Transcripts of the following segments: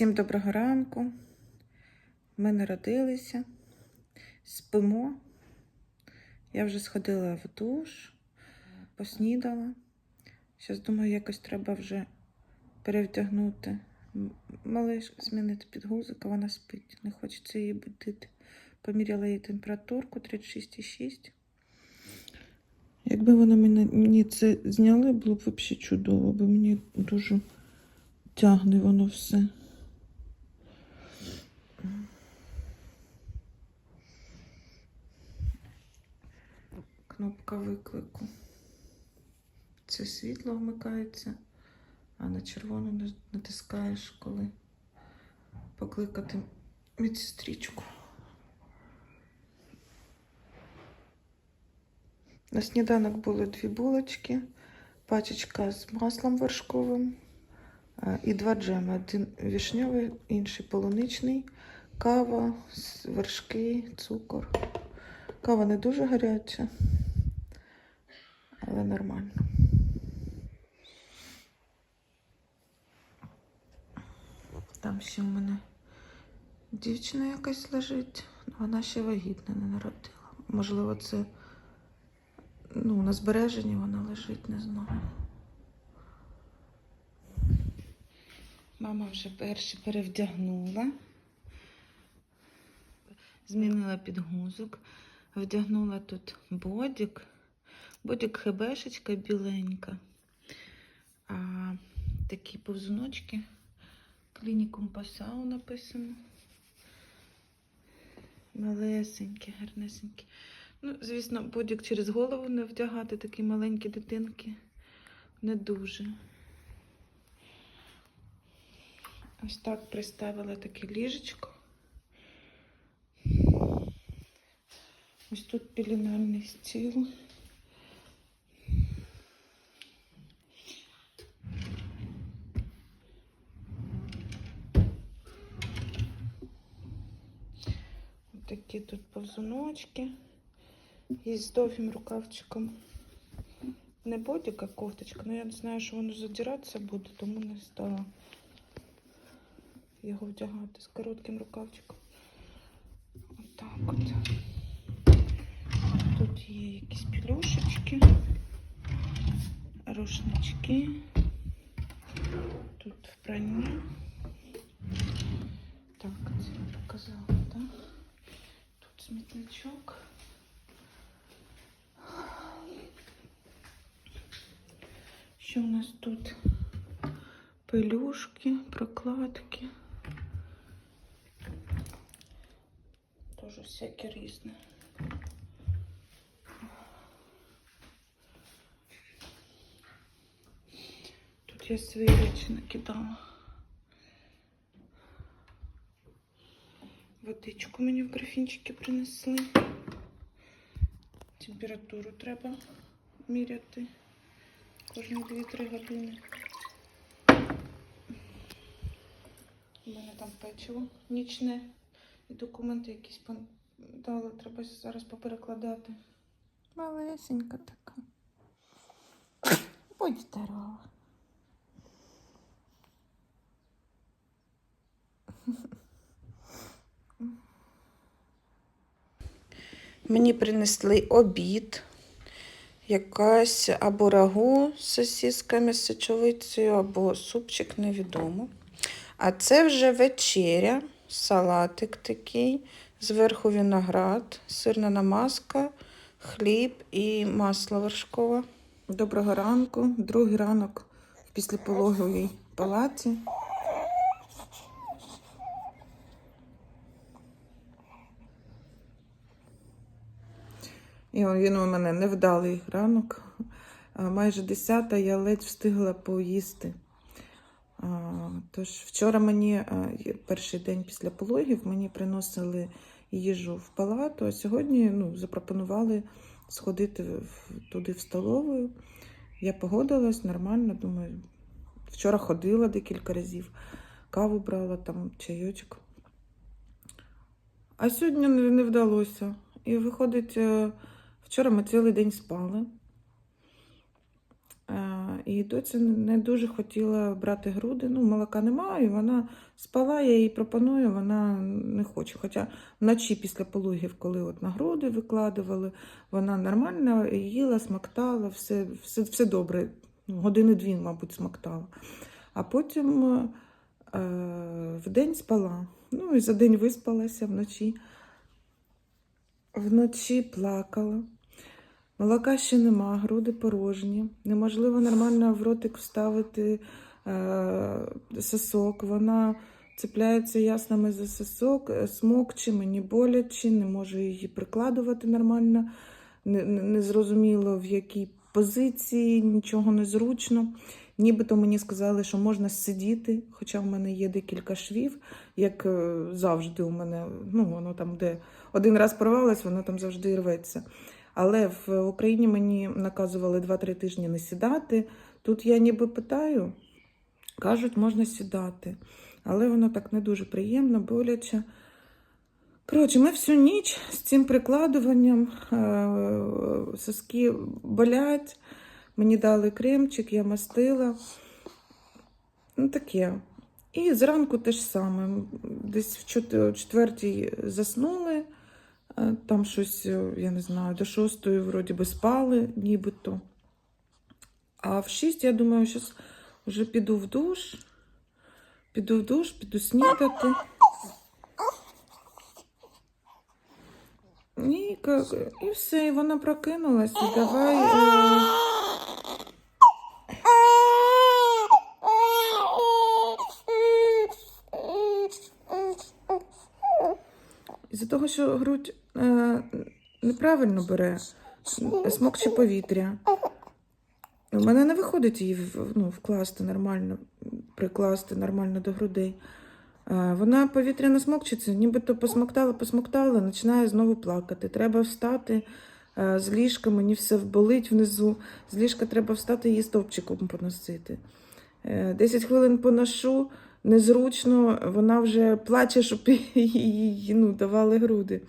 Всім доброго ранку. Ми народилися, спимо. Я вже сходила в душ, поснідала. Зараз думаю, якось треба вже перевдягнути малишку, змінити підгузик, а вона спить. Не хочеться її будити. Поміряла їй температурку 36,6. Якби вони мені це зняли, було б взагалі чудово, бо мені дуже тягне воно все. Кнопка виклику. Це світло вмикається, а на червону натискаєш, коли покликати медсестричку. На сніданок були дві булочки, пачечка з маслом вершковим і два джеми. Один вішньовий, інший полуничний, кава, вершки, цукор. Кава не дуже гаряча, але нормально. Там ще в мене дівчина якась лежить, вона ще вагітна не народила. Можливо, це ну, на збереженні вона лежить, не знаю. Мама вже перші перевдягнула. Змінила підгузок. Вдягнула тут бодік. Бодік хебешечка біленька. А такі повзуночки. Клінікум Пасау написано. Малесенькі, гарнесенькі. Ну, звісно, бодік через голову не вдягати, такі маленькі дитинки. Не дуже. Ось так приставила таке ліжечко. Ось тут пеленальний стіл. Ось Такі тут повзуночки. І з довгим рукавчиком. Не бодік, кофточка. Ну я знаю, що воно задиратися буде, тому не стала його вдягати з коротким рукавчиком. Отак от. Тут є якісь пілюшечки, рушнички. Тут вбрання. Так, це я показала, так? Тут смітничок. Що у нас тут? Пелюшки, прокладки. Тоже всяке різне. Тут я свої речі накидала. Водичку мені в графінчики принесли. Температуру треба міряти кожні 2-3 години. У мене там печиво нічне і документи якісь пон- дали, треба зараз поперекладати. Малесенька така. Будь здорова. Мені принесли обід. Якась або рагу з сосісками, з сечовицею, або супчик, невідомо. А це вже вечеря, салатик такий, зверху виноград, сирна намазка, хліб і масло вершкове. Доброго ранку, другий ранок в післяпологовій палаті. І він у мене невдалий ранок. Майже 10 я ледь встигла поїсти. Тож вчора мені перший день після пологів мені приносили їжу в палату, а сьогодні ну, запропонували сходити туди в столову. Я погодилась нормально, думаю. Вчора ходила декілька разів, каву брала, там чайочок. А сьогодні не не вдалося. І виходить, е, вчора ми цілий день спали. Е, і доця не дуже хотіла брати груди. Ну, молока немає, вона спала, я їй пропоную, вона не хоче. Хоча вночі після пологів, коли от на груди викладували, вона нормально їла, смактала, все, все, все добре. Ну, Години дві, мабуть, смактала. А потім е, в день спала. Ну і за день виспалася вночі. Вночі плакала. Молока ще нема, груди порожні. Неможливо нормально в ротик вставити е, сосок. Вона цепляється яснами за сосок, е, смокче, мені боляче, не можу її прикладувати нормально. Не, не, в якій позиції, нічого не зручно. Нібито мені сказали, що можна сидіти, хоча в мене є декілька швів, як е, завжди у мене, ну, воно там, де один раз порвалось, воно там завжди рветься. Але в Україні мені наказували 2-3 тижні не сідати. Тут я ніби питаю, кажуть, можна сідати. Але воно так не дуже приємно, боляче. Коротше, ми всю ніч з цим прикладуванням е, соски болять. Мені дали кремчик, я мастила. Ну, таке. І зранку те ж саме. Десь в четвертій заснули. Е, Там щось, е, я не знаю, до шостої вроді би спали, нібито. А в шість, я думаю, зараз вже піду в душ. Піду в душ, піду снідати. І, і все, і вона прокинулась. І давай. е, Із-за того, що грудь неправильно бере, смокче повітря. У мене не виходить її ну, вкласти нормально, прикласти нормально до грудей. Е, Вона повітря не смокчиться, нібито посмоктала, посмоктала, починає знову плакати. Треба встати е, з ліжка, мені все болить внизу. З ліжка треба встати її стовпчиком поносити. Е, 10 хвилин поношу, незручно, вона вже плаче, щоб їй ну, давали груди.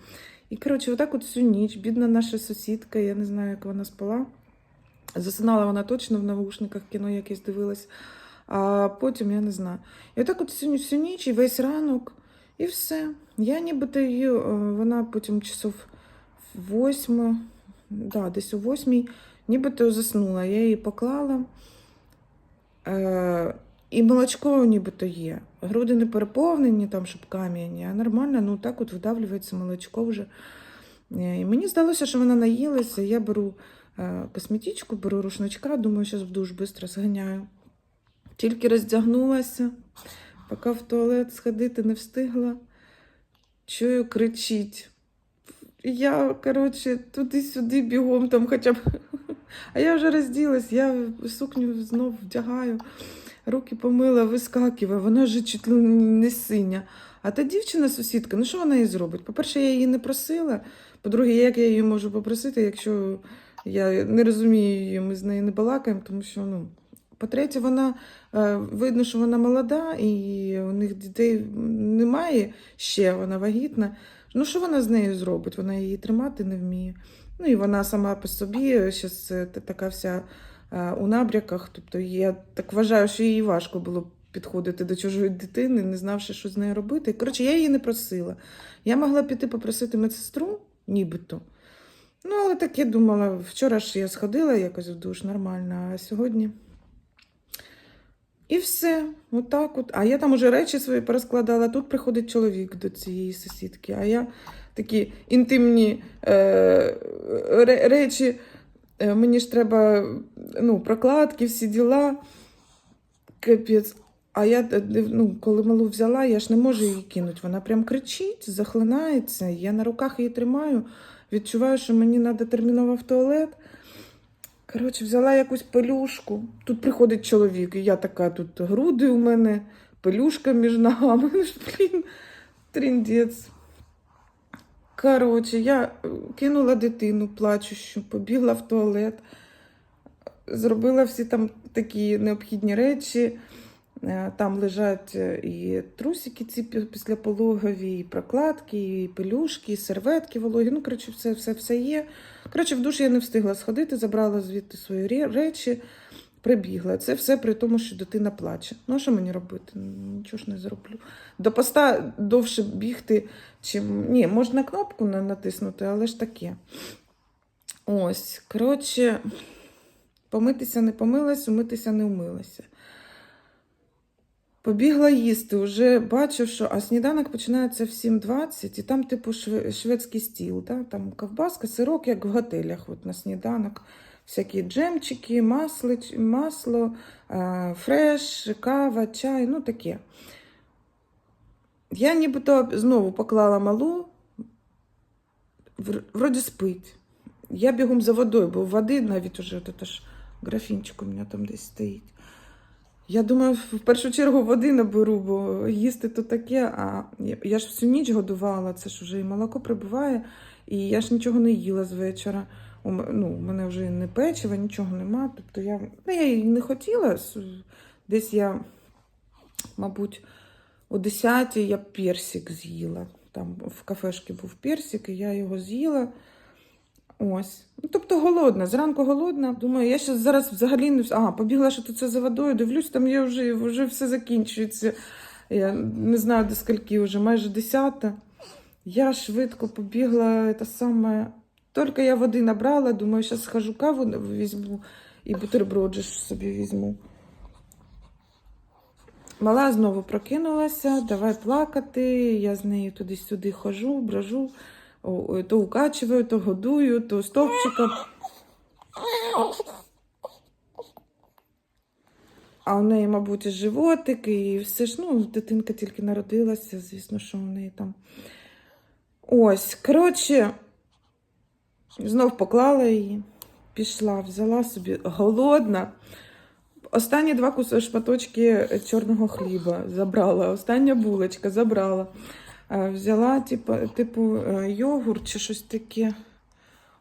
І, коротше, отак от всю ніч, бідна наша сусідка, я не знаю, як вона спала. Засинала вона точно в навушниках, кіно якесь дивилась, а потім я не знаю. І отак от всю, всю ніч і весь ранок, і все. Я нібито її, е, вона потім часов в восьму, да, десь у восьмій, нібито заснула. Я її поклала. Е, і молочко нібито є. Груди не переповнені, там, щоб кам'яні, а нормально, ну так от видавлюється молочко вже. Е, І мені здалося, що вона наїлася. Я беру е, косметичку, беру рушничка, думаю, зараз в душ швидко зганяю. Тільки роздягнулася, поки в туалет сходити не встигла. Чую, кричить. Я, коротше, туди-сюди бігом там хоча б. А я вже розділась, я сукню знов вдягаю, руки помила, вискакиваю, вона вже чуть не синя. А та дівчина, сусідка, ну що вона їй зробить? По-перше, я її не просила. По-друге, як я її можу попросити, якщо я не розумію її, ми з нею не балакаємо, тому що, ну. По-третє, вона е, видно, що вона молода, і у них дітей немає ще, вона вагітна. Ну, що вона з нею зробить? Вона її тримати не вміє. Ну і вона сама по собі зараз така вся е, у набряках. Тобто я так вважаю, що їй важко було підходити до чужої дитини, не знавши, що з нею робити. Коротше, я її не просила. Я могла піти попросити медсестру, нібито. Ну, але так я думала, вчора ж я сходила якось в душ нормально, а сьогодні. І все, отак от. А я там уже речі свої порозкладала. Тут приходить чоловік до цієї сусідки, а я такі інтимні е, речі. Е, мені ж треба ну, прокладки, всі діла. Капець. А я е, ну, коли малу взяла, я ж не можу її кинути. Вона прям кричить, захлинається. Я на руках її тримаю, відчуваю, що мені треба терміново в туалет. Коротше, взяла якусь пелюшку. Тут приходить чоловік, і я така, тут груди у мене, пелюшка між ногами. Блін, тріндець. Коротше, я е, кинула дитину плачущу, побігла в туалет, зробила всі там такі необхідні речі. Е, Там лежать е, і трусики ці пі- післяпологові, і прокладки, і пелюшки, і серветки вологі. Ну, коротше, все, все, все є. Коротше, в душ я не встигла сходити, забрала звідти свої речі, прибігла. Це все при тому, що дитина плаче. Ну, а що мені робити? Нічого ж не зроблю. До поста довше бігти, чим. Ні, можна кнопку натиснути, але ж таке. Ось, коротше, помитися не помилась, умитися не умилася. Побігла їсти, вже бачу, що а сніданок починається в 7.20, і там, типу, шве- шведський стіл. Да? Там ковбаска, сирок, як в готелях, от на сніданок. Всякі джемчики, масло, масло е, фреш, кава, чай, ну таке. Я нібито знову поклала малу, вроді спить. Я бігом за водою, бо води навіть уже от це ж графінчик у мене там десь стоїть. Я думаю, в першу чергу води наберу, бо їсти то таке, а я ж всю ніч годувала, це ж вже і молоко прибуває, і я ж нічого не їла з вечора. У ну, мене вже не печива, нічого нема. Тобто я, ну, я і не хотіла. Десь я, мабуть, о 10 я персик з'їла. Там в кафешці був персик, і я його з'їла. Ось. Ну, тобто голодна, зранку голодна. Думаю, я ще зараз взагалі не а, побігла, що тут це за водою, дивлюсь, там я вже, вже все закінчується. Я не знаю, до скільки вже, майже десята. Я швидко побігла, це саме. Тільки я води набрала, думаю, зараз схожу каву візьму і бутерброджиш собі візьму. Мала знову прокинулася, давай плакати. Я з нею туди-сюди хожу, брожу, то укачую, то годую, то стовпчика. А у неї, мабуть, животик, і все ж, ну, дитинка тільки народилася, звісно, що у неї там. Ось, коротше, знов поклала її, пішла, взяла собі голодна. Останні два кус- шматочки чорного хліба забрала, остання булочка забрала. Е, Взяла, типу, типу е, йогурт чи щось таке.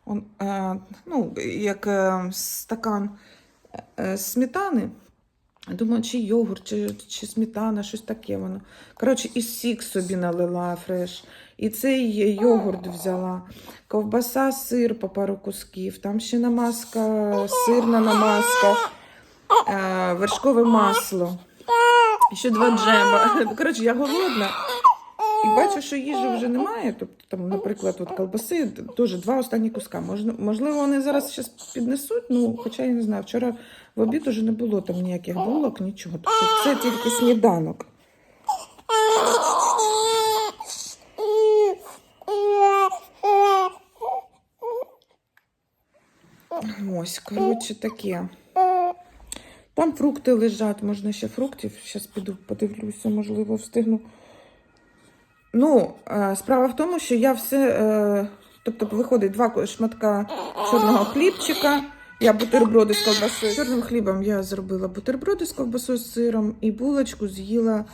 Он, е, ну, як стакан сметани. Думаю, чи йогурт, чи, чи сметана, щось таке воно. Коротше, і сік собі налила фреш. І цей йогурт взяла. Ковбаса, сир по пару кусків. Там ще намазка, сирна намазка, е, вершкове масло. Ще два джема. Коротше, я голодна. І бачу, що їжі вже немає. Тобто, там, наприклад, от колбаси теж два останні куска. Можливо, вони зараз щось піднесуть, ну, хоча я не знаю. Вчора в обід уже не було там ніяких булок, нічого. Тобто це тільки сніданок. Ось, коротше, таке. Там фрукти лежать, можна ще фруктів. Зараз піду подивлюся, можливо, встигну. Ну, е, справа в тому, що я все. е, Тобто, виходить два шматка чорного хлібчика. Я бутерброди з ковбасою. Чорним хлібом я зробила бутерброди з ковбасою з сиром і булочку з'їла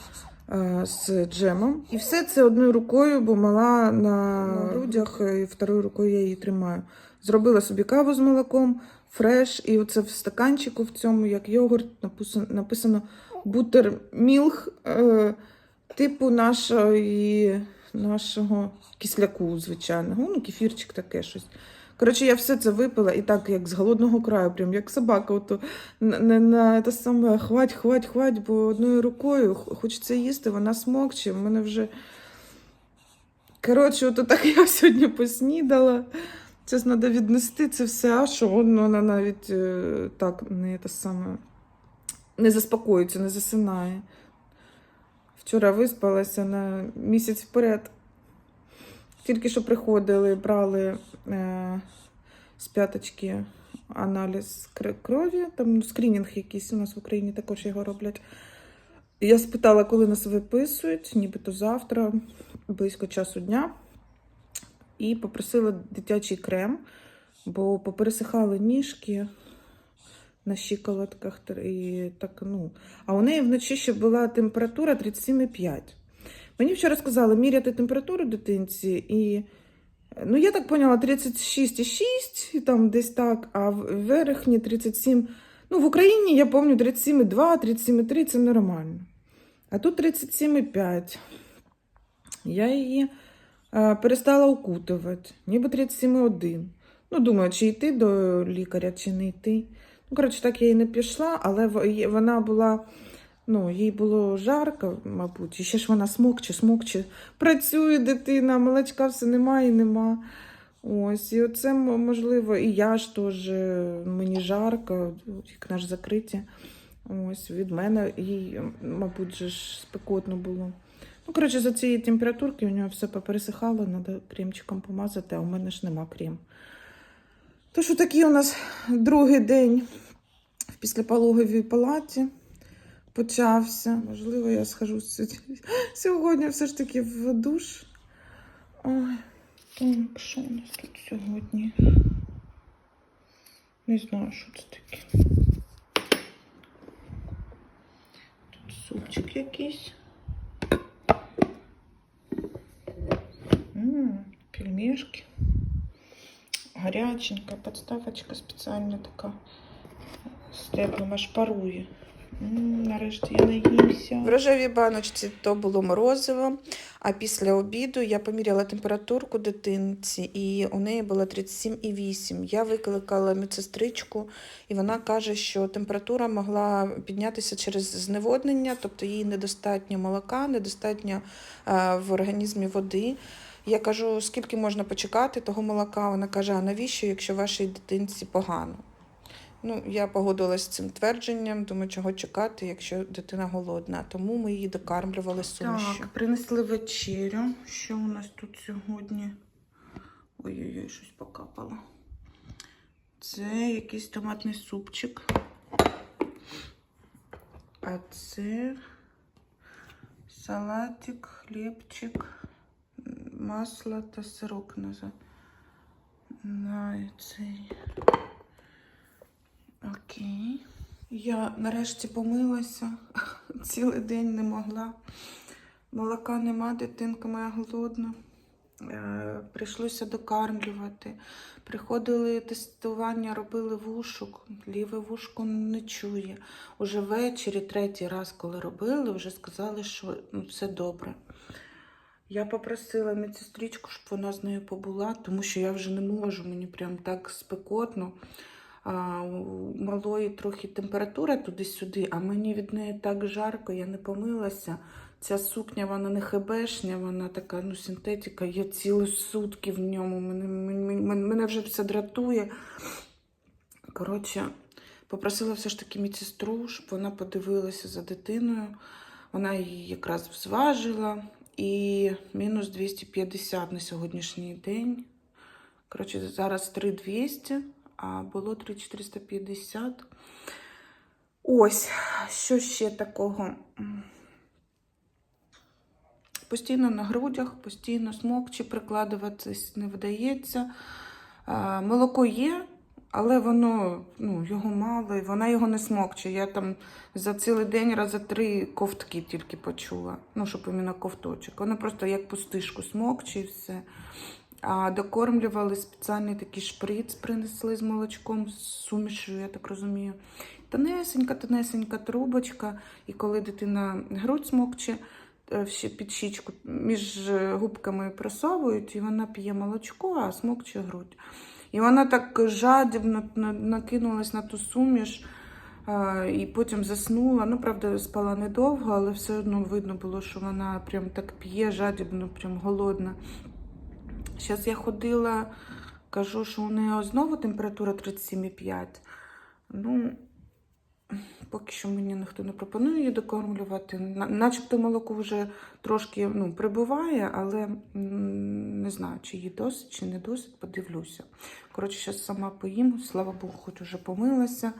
е, з джемом. І все це одною рукою, бо мала на грудях, і второю рукою я її тримаю. Зробила собі каву з молоком, фреш, і оце в стаканчику в цьому, як йогурт, написано, бутермілх, е, типу нашої, нашого кисляку, звичайного. Ну, кефірчик таке щось. Коротше, я все це випила і так, як з голодного краю, прям як собака, ото на, на, на те саме хвать, хвать, хвать, бо одною рукою хочеться їсти, вона смокче. В мене вже. Коротше, ото так я сьогодні поснідала. Це треба віднести це все, а що вона навіть е, так не те саме не заспокоюється, не засинає. Вчора виспалася на місяць вперед. Тільки що приходили, брали е, з п'яточки аналіз крові, там скринінг якийсь у нас в Україні також його роблять. Я спитала, коли нас виписують, нібито завтра, близько часу дня. І попросила дитячий крем, бо попересихали ніжки на щиколотках. І так, ну. А у неї вночі ще була температура 37,5. Мені вчора сказали міряти температуру дитинці, і ну, я так поняла, 36,6, і там десь так, а в верхні 37. Ну, в Україні я пам'ятаю 37,2, 37,3 це нормально. А тут 37,5. Я її перестала укутувати, ніби 37,1. Ну, думаю, чи йти до лікаря, чи не йти. Ну, коротше, так я і не пішла, але вона була, ну, їй було жарко, мабуть, і ще ж вона смокче, смокче. Працює дитина, молочка все немає і нема. Ось, і оце можливо, і я ж теж, е, мені жарко, вікна ж закриті. Ось, від мене їй, мабуть, ж спекотно було. Ну, коротше, за цієї температурки у нього все попересихало, треба кремчиком помазати, а у мене ж нема крем. То що такий у нас другий день в післяпологовій палаті почався. Можливо, я схожу сьогодні- все ж таки в душ. Ой, що у нас тут сьогодні? Не знаю, що це таке. Тут супчик якийсь. Пельмешки. Гаряченька, подставочка спеціальна така. З теплим аж парує. Нарешті я наїмся. В рожевій баночці то було морозиво, а після обіду я поміряла температурку дитинці, і у неї було 37,8. Я викликала медсестричку, і вона каже, що температура могла піднятися через зневоднення, тобто їй недостатньо молока, недостатньо е, в організмі води. Я кажу, скільки можна почекати того молока? Вона каже, а навіщо, якщо вашій дитинці погано? Ну, я погодилась з цим твердженням, думаю, чого чекати, якщо дитина голодна. Тому ми її докармлювали сумішю. Так, принесли вечерю. Що у нас тут сьогодні? Ой-ой-ой, щось покапало. Це якийсь томатний супчик. А це салатик, хлібчик, масло та сирок на, на цей. Окей. Я нарешті помилася. Цілий день не могла. Молока нема, дитинка моя голодна. Е, Прийшлося докармлювати. Приходили тестування, робили вушок. Ліве вушко не чує. Уже ввечері, третій раз, коли робили, вже сказали, що ну, все добре. Я попросила медсестричку, щоб вона з нею побула, тому що я вже не можу, мені прям так спекотно. А, у малої трохи температура туди-сюди, а мені від неї так жарко, я не помилася. Ця сукня, вона не хебешня, вона така ну, синтетика, я цілі сутки в ньому. Мене, мене, мене, вже все дратує. Коротше, попросила все ж таки медсестру, щоб вона подивилася за дитиною. Вона її якраз зважила. І мінус 250 на сьогоднішній день. Коротше, зараз 3200 а було 3450. Ось, що ще такого? Постійно на грудях, постійно смокче, прикладуватись не вдається. Молоко є, але воно ну, його мало, і вона його не смокче. Я там за цілий день рази три ковтки тільки почула. Ну, щоб іменно ковточок. Вона просто як пустишку смокче і все. А докормлювали спеціальний такий шприц, принесли з молочком, з сумішю, я так розумію. Тонесенька, тонесенька трубочка, і коли дитина грудь смокче е, під щічку, між е, губками просовують, і вона п'є молочко, а смокче грудь. І вона так жадібно накинулась на ту суміш. І потім заснула. Ну, правда, спала недовго, але все одно видно було, що вона прям так п'є, жадібно, прям голодна. Зараз я ходила, кажу, що у неї знову температура 37,5. Ну, поки що мені ніхто не пропонує її докормлювати. Начебто молоко вже трошки ну, прибуває, але не знаю, чи їй досить, чи не досить, подивлюся. Коротше, зараз сама поїм, слава Богу, хоч уже помилася.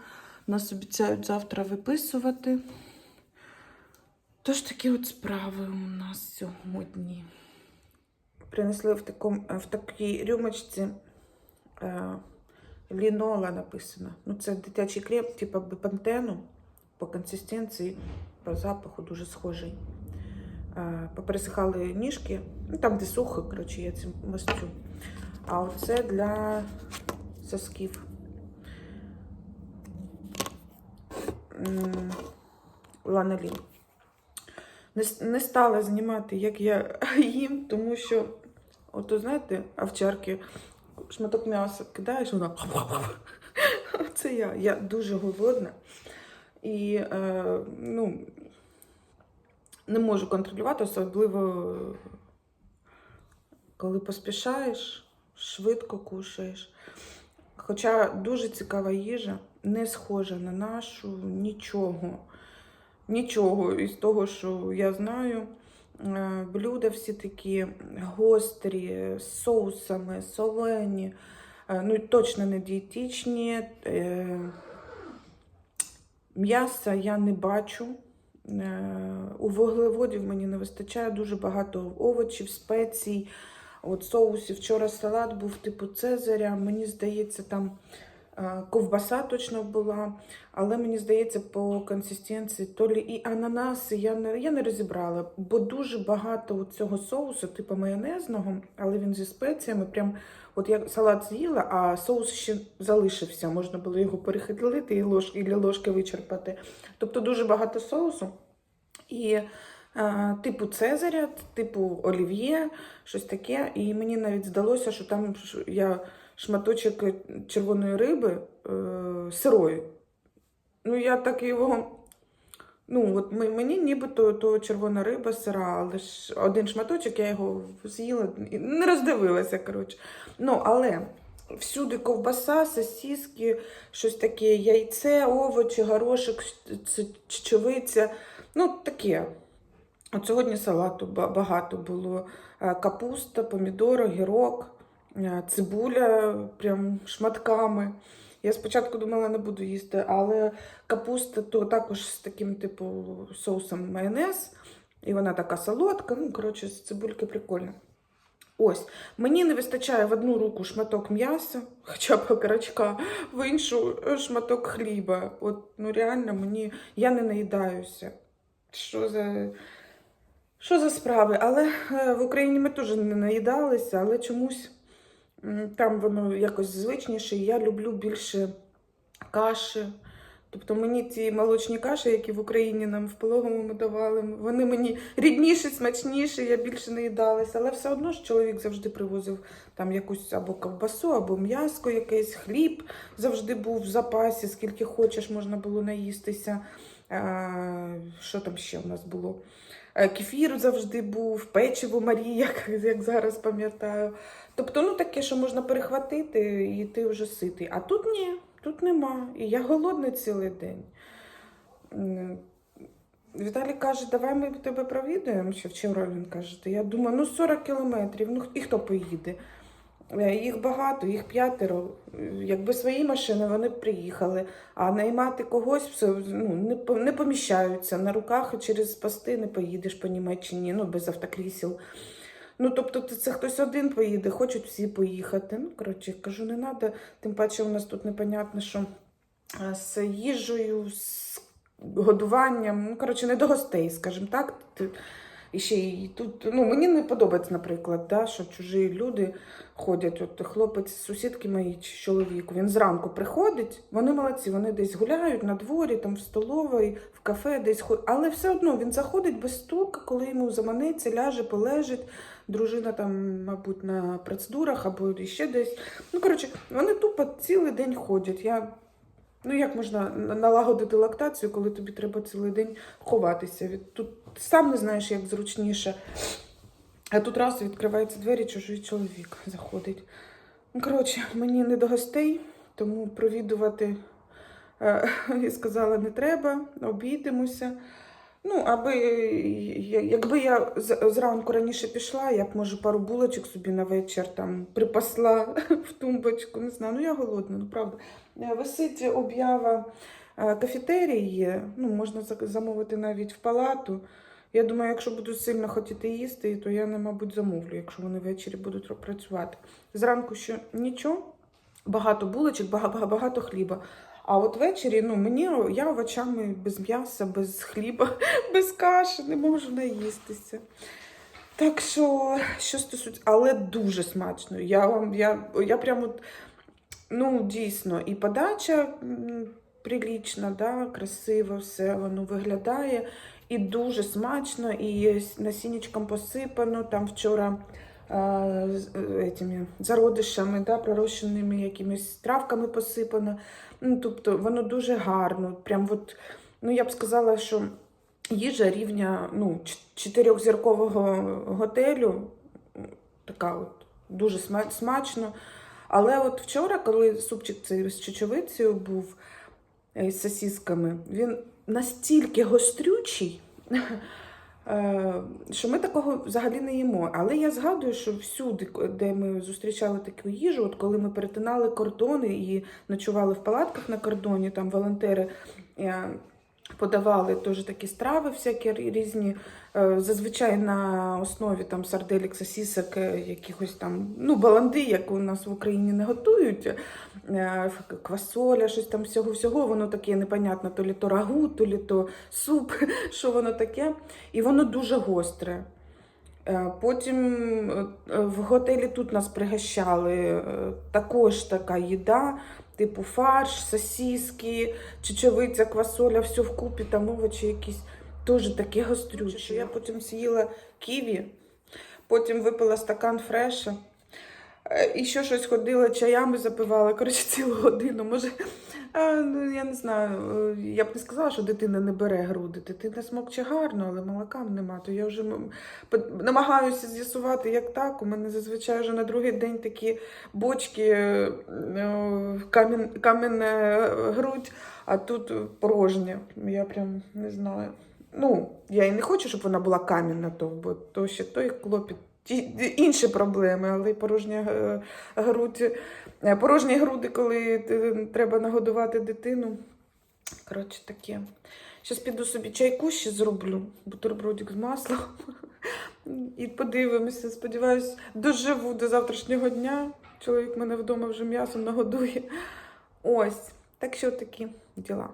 Нас обіцяють завтра виписувати. Тож такі от справи у нас сьогодні принесли в, такому, в такій рюмочці е, лінола написано. Ну, це дитячий крем, типу бепантену, по консистенції, по запаху дуже схожий. Е, попересихали ніжки, ну там, де сухо, коротше, я цим мастю. А оце для сосків. Не, не стала знімати, як я їм, тому що, от знаєте, овчарки, шматок м'яса кидаєш, вона. Це я. Я дуже голодна. І е, ну, не можу контролювати, особливо коли поспішаєш, швидко кушаєш. Хоча дуже цікава їжа, не схожа на нашу, нічого. Нічого із того, що я знаю. Е, Блюда всі такі гострі, з соусами, солені, е, ну точно не дієтичні. Е, М'яса я не бачу. У вуглеводів мені не вистачає дуже багато овочів, спецій, от соусів. Вчора салат був типу Цезаря. Мені здається, там ковбаса точно була, але мені здається, по консистенції то лі і ананаси я не, я не розібрала, бо дуже багато цього соусу, типу майонезного, але він зі спеціями. Прям от я салат з'їла, а соус ще залишився. Можна було його перехилити і ложки, і ложки вичерпати. Тобто дуже багато соусу. І типу Цезаря, типу Олів'є, щось таке. І мені навіть здалося, що там я шматочок червоної риби е, сирої. Ну, я так його. Ну, от мені нібито то червона риба сира, але ж один шматочок я його з'їла, не роздивилася, коротше. Ну, але всюди ковбаса, сосиски, щось таке, яйце, овочі, горошок, чечевиця. Ну, таке. От сьогодні салату багато було. Е, Капуста, помідори, гірок, е, цибуля прям шматками. Я спочатку думала, не буду їсти, але капуста то також з таким, типу, соусом майонез. І вона така солодка. Ну, коротше, з цибульки прикольно. Ось, мені не вистачає в одну руку шматок м'яса, хоча б окорочка, в іншу е, шматок хліба. От, ну реально, мені я не наїдаюся. Що за, що за справи? Але е, в Україні ми теж не наїдалися, але чомусь там воно якось звичніше. Я люблю більше каші. Тобто мені ці молочні каші, які в Україні нам в пологовому давали, вони мені рідніші, смачніші, я більше не їдалася. Але все одно ж чоловік завжди привозив там якусь або ковбасу, або м'яско якесь, хліб завжди був в запасі, скільки хочеш, можна було наїстися. Що там ще в нас було? Е, Кефір завжди був, печиво Марія, як зараз пам'ятаю. Тобто, ну таке, що можна перехватити, і ти вже ситий. А тут ні, тут нема. І я голодний цілий день. Віталій каже, давай ми тебе провідуємо. Ще вчора він каже. Я думаю, ну 40 кілометрів, ну і хто поїде? Е, Їх багато, їх п'ятеро. Якби свої машини вони б приїхали, а наймати когось все ну, не, поміщаються. На руках через пости не поїдеш по Німеччині, ну без автокрісел. Ну, тобто, це, хтось один поїде, хочуть всі поїхати. Ну, коротше, кажу, не треба. Тим паче, у нас тут непонятно, що е, з їжею, з годуванням, ну, коротше, не до гостей, скажімо так. І ще й тут, ну, мені не подобається, наприклад, да, що чужі люди ходять. От хлопець, сусідки мої чи чоловік, він зранку приходить, вони молодці, вони десь гуляють на дворі, там в столовій, в кафе, десь ходять. Але все одно він заходить без стука, коли йому заманеться, ляже, полежить. Дружина там, мабуть, на процедурах або ще десь. Ну, коротше, вони тупо цілий день ходять. Я... Ну, як можна налагодити лактацію, коли тобі треба цілий день ховатися? Тут сам не знаєш, як зручніше. А тут раз відкриваються двері, чужий чоловік заходить. Ну, коротше, мені не до гостей, тому провідувати е, я сказала, не треба, обійдемося. Ну, аби якби я зранку раніше пішла, я б може пару булочок собі на вечір там припасла в тумбочку. Не знаю. Ну я голодна, ну правда. Е, Висить об'ява е, кафетерії. Ну, можна замовити навіть в палату. Я думаю, якщо буду сильно хотіти їсти, то я не, мабуть, замовлю, якщо вони ввечері будуть працювати. Зранку ще нічого, багато булочок, бага- багато хліба. А от ввечері, ну мені я овочами без м'яса, без хліба, без каші не можу наїстися. Так що, що стосується, але дуже смачно. Я вам, я, я прямо, ну, дійсно, і подача прилічна, да, красиво все воно виглядає. І дуже смачно, і насіннячком посипано. Там вчора а, з е, зародишами, да, пророщеними якимись травками посипано. Ну, тобто воно дуже гарно. Прям от, ну, я б сказала, що їжа рівня ну, чотирьохзіркового готелю. Така от дуже сма- смачно. Але от вчора, коли супчик цей з чечевицею був е, з сосісками, він настільки гострючий, що ми такого взагалі не їмо. Але я згадую, що всюди, де ми зустрічали таку їжу, от коли ми перетинали кордони і ночували в палатках на кордоні, там волонтери. Подавали теж такі страви, всякі різні, е, зазвичай на основі там сарделік, сосісок, е, якихось там, ну, баланди, як у нас в Україні не готують, е, квасоля, щось там всього-всього, воно таке непонятно, то лі то рагу, то лі то суп, що воно таке. І воно дуже гостре. Потім в готелі тут нас пригощали також така їда, типу фарш, сосіски, чечевиця, квасоля, все вкупі, там овочі якісь теж таке гострючі. Я потім з'їла ківі, потім випила стакан фреша. Е, І ще щось ходила, чаями запивала, коротше, цілу годину. Може, ну, я не знаю, е, я б не сказала, що дитина не бере груди. Дитина смокче гарно, але молока нема. То я вже намагаюся з'ясувати, як так. У мене зазвичай вже на другий день такі бочки, е, е, камін, кам'яна грудь, а тут порожня. Я прям не знаю. Ну, я і не хочу, щоб вона була кам'яна, то, бо то ще той клопіт. Інші проблеми, але порожня е, грудь, е, порожні груди, коли е, треба нагодувати дитину. Коротше, таке. Зараз піду собі чайку ще зроблю, бутербродик з маслом. І подивимося. Сподіваюсь, доживу до завтрашнього дня. Чоловік мене вдома вже м'ясом нагодує. Ось. Так що такі діла.